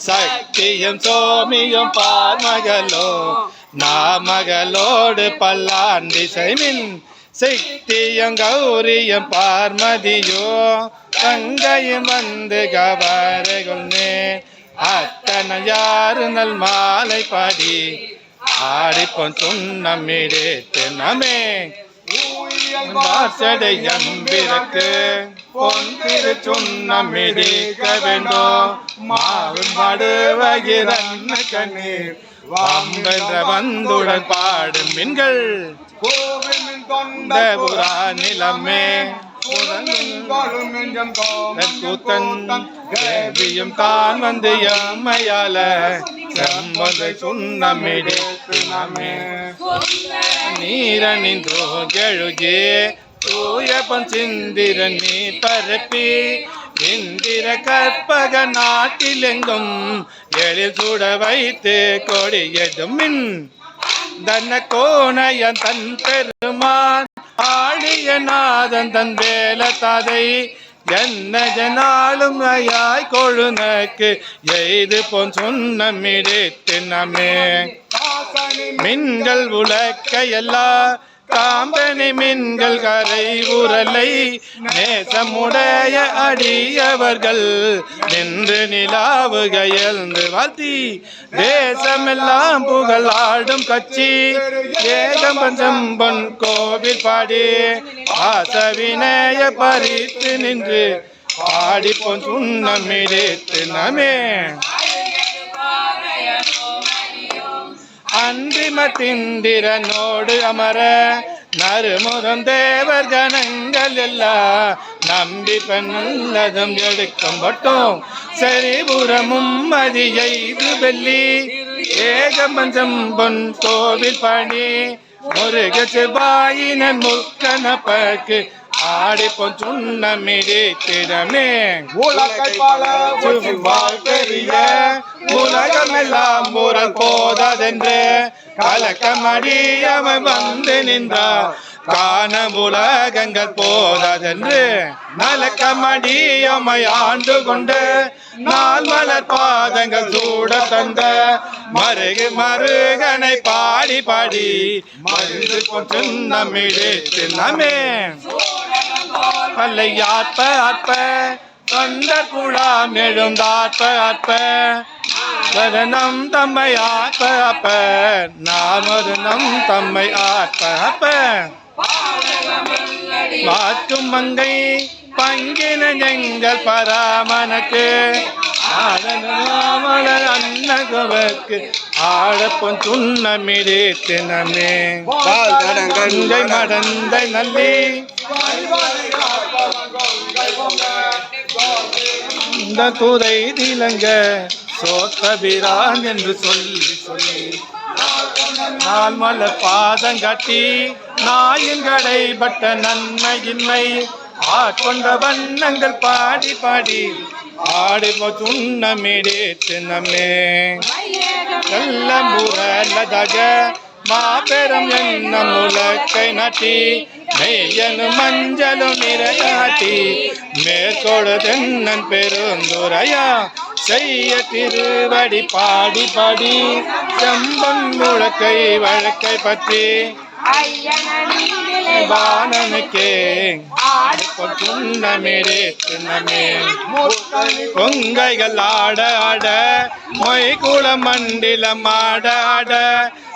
சக்தியும் சோமியும் பார்மகளோ நாமகளோடு பல்லாண்டி செய்மின் சித்தியும் கௌரியும் பார்மதியோ கங்கையும் வந்து கவரகுன்னே அத்தனை யாரு நல் மாலை பாடி ஆடிப்போன் துண்ணமிடு தினமே வாசடையம்பிறக்கு பொன் திரு சுண்ணமிடிக்க வேண்டும் மாவும் பாடுவகிரன்ன கண்ணீர் வாம்பென்ற வந்துடன் பாடும். மின்கள் கோவிலின் இந்த தொண்ட புறா நிலமே கூத்தன் தான் வந்து எம்மையால செம்பதை சுண்ணமிடித்து நாமே நீரணிந்தோ கெழுகி தூயப்பன் சிந்திர நீ பரப்பி. இந்திர கற்பக நாட்டிலெங்கும் எழில் சுட வைத்து கொடியடும் தன்ன கோணையன் தன் பெருமான் ஆழிய நாதன் தன் வேல தாதை. என்ன ஜனாலும் ஐயாய் கொழுனக்கு எய்து போன் சொன்ன மிடித்து மின்கள் உலக்க எல்லா காம்பனி மின்கள் கரை உரலை நேசமுடைய அடியவர்கள் நின்று நிலாவு எழுந்து வாழ்த்தி தேசமெல்லாம் புகழாடும் கட்சி ஏகம்பஞ்சம் பொன் கோவில் பாடி ஆசவினைய பறித்து நின்று பாடிப்போன் பொன் சுண்ணமிடித்து நமே. அன்றிம திந்திரனோடு அமர நறுமுகம் தேவர் ஜனங்கள் எல்லாம் நம்பி பெண்ணதும் எடுக்கும் பட்டும் சரிபுறமும் மதி எய்து வெள்ளி ஏகம்பஞ்சம் பொன் கோவில் பணி. முருக செவ்வாயினன் முக்கன பக்கு பொன் சுண்ணமிடி திறமே. பெரிய உலகமெல்லாம் முரல் போததென்று. கலக்கமடியவன் வந்து நின்றார். காண உலகங்கள் போததென்று. நலக்கமடியமை ஆண்டு கொண்டு நாள் மலர் பாதங்கள் சூட தந்த. மருகு மருகனை பாடி பாடி மருந்து கொண்டு நம்மிடித்து நமே பல்லையாற்ப அற்ப தொண்ட குழாம் எழுந்தாற்ப அற்ப வதனம் தம்மை ஆற்ப அப்ப நாமது நம் தம்மை ஆற்ப அப்ப வாக்கும் மங்கை பங்கின எங்கள் பராமனுக்கு. ஆடனமலர் அன்னகவக்கு ஆடப்பொன் துண்ணமிடே தினமே கங்கை மடந்தை நல்லி. இந்த துறை திலங்க சோத்தபிரான் என்று சொல்லி சொல்லி நான் மலர் பாதங்கட்டி நாயங்களை பட்ட நன்மையின்மை ஆட்கொண்ட வண்ணங்கள் பாடி பாடி ஆடி துண்ணமிடேத்து நம்மே நல்ல முரலதக மாபெரும் என்ன முழக்கை நட்டி மெய்யனும் மஞ்சளும் இரையாட்டி மேற்கொடு தென்னன் பெருந்துரையா. செய்ய திருவடி பாடி பாடி செம்பன் முழக்கை வழக்கை பற்றி. வானனுக்கே துண்ணமிடே தினமே பொங்கைகள் ஆட ஆட மொய்குள மண்டிலம் ஆட ஆட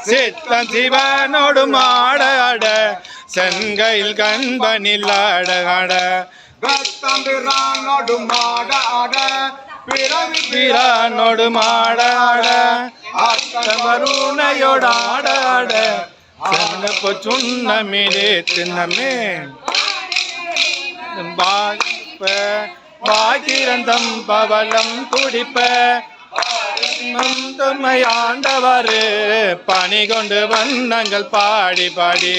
சித்தன் சிவனோடு ஆட ஆட செங்கையில் கண்பனில் ஆட ஆட. கத்தம்பிரானோடு மாட ஆட. பிறவி பிரானோடு ஆட ஆட. அத்தமருணையோடு ஆட ஆட. சென்னப்பு சுண்ணமிடே தின்னமே. பாகிப்ப பாகிரந்தம் பவளம் துடிப்ப பணி கொண்டு வண்ணங்கள் பாடி பாடி.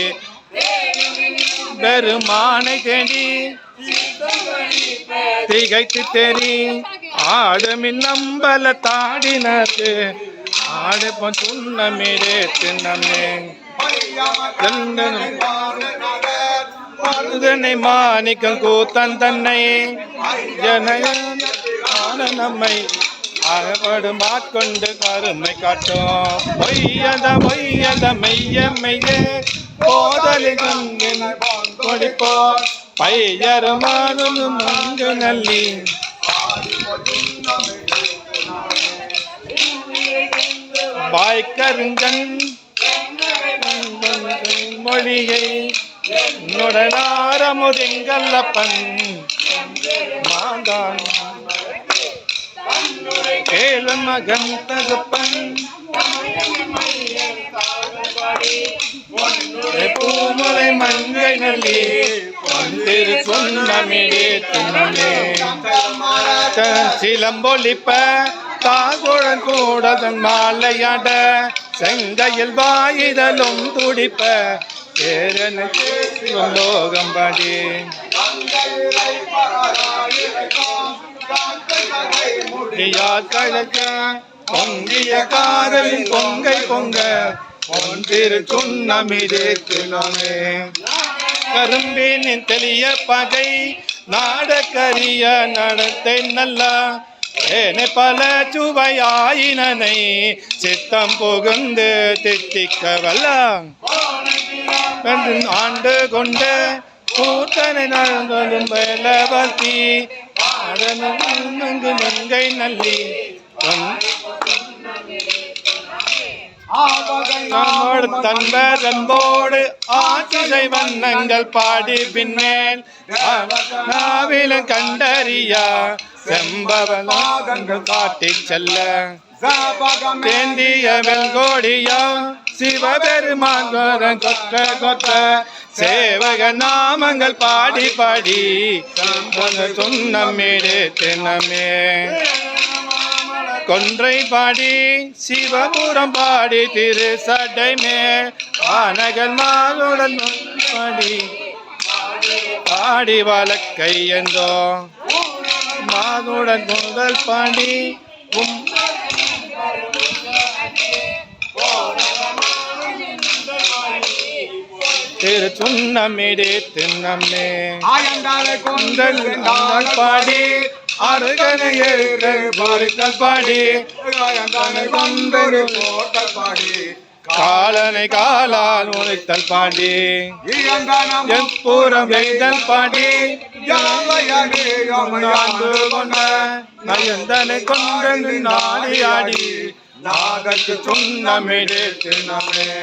பெருமானை தேடி திகைத்து தெரி ஆடுமின் நம்பல தாடினது. ஆடு சுண்ணமிடே தின்னமே கந்தனும் மருதனை மாணிக்கம் கூத்தன் தன்னை. ஜனய நம்மை அகப்படும் ஆட்கொண்டு கருமை காட்டும். பொய்யத பொய்யத மெய்ய மெய்யே போதலி கண்ணின் கொடிப்போர் பையருமானும் மங்கு நல்லி. மொழியை நுடனாரமுதிங்கல்லப்பன் மாதான் கேளு மகன் தகப்பன். பூமலை மங்கை நல்லி திரு சொன்னமிடே தன்னே சிலம்பொலிப்ப தாகுழன் கூடதன் மாலையாட செங்கையில் வாயிதலும் துடிப்ப சேரனுக்கு லோகம்படி முடியா கழக்க பொங்கிய காதலின் பொங்கை பொங்க ஒன்றிரு சுண்ணமிடே தினமே கரும்பினின் தெளிய பகை நாடக்கரிய நடத்தை நல்லா ஏனை பல சுவையாயினனை சித்தம் புகுந்து தித்திக்க வல்ல ஆண்டு கொண்ட கூத்தனை நடந்ததும் வேலவர்த்தி நடனும் நங்கை நல்லி நம்மோடு தன்பர் அன்போடு ஆட்சிதை வண்ணங்கள் பாடி பின்னேன். நாவில கண்டறியா செம்பவனாகங்கள் காட்டிச் செல்ல. தேந்திய வெல்கோடியா சிவபெருமான் கொத்த கொத்த சேவக நாமங்கள் பாடி பாடி சொன்னமேடு தினமே. கொன்றை பாடி சிவபுரம் பாடி திரு சடைமே ஆனகல் மாலுடன் பாடி பாடி வழக்கை என்றோ மாதுடன் முதல் பாடி. உம் திரு சுண்ணமிடே நாள் பாடி. அருகனை பாடித்தல் பாடி ஆயண்டாலை கொண்டல் போட்டல் பாடி காலனை காலால் உழைத்தல் பாடி ஈயந்தானம் எப்பூரம் எய்தல் கொண்ட நயந்தனை கொண்டு நாடி ஆடி. நாகத்து சுண்ணமிடே தின்னமே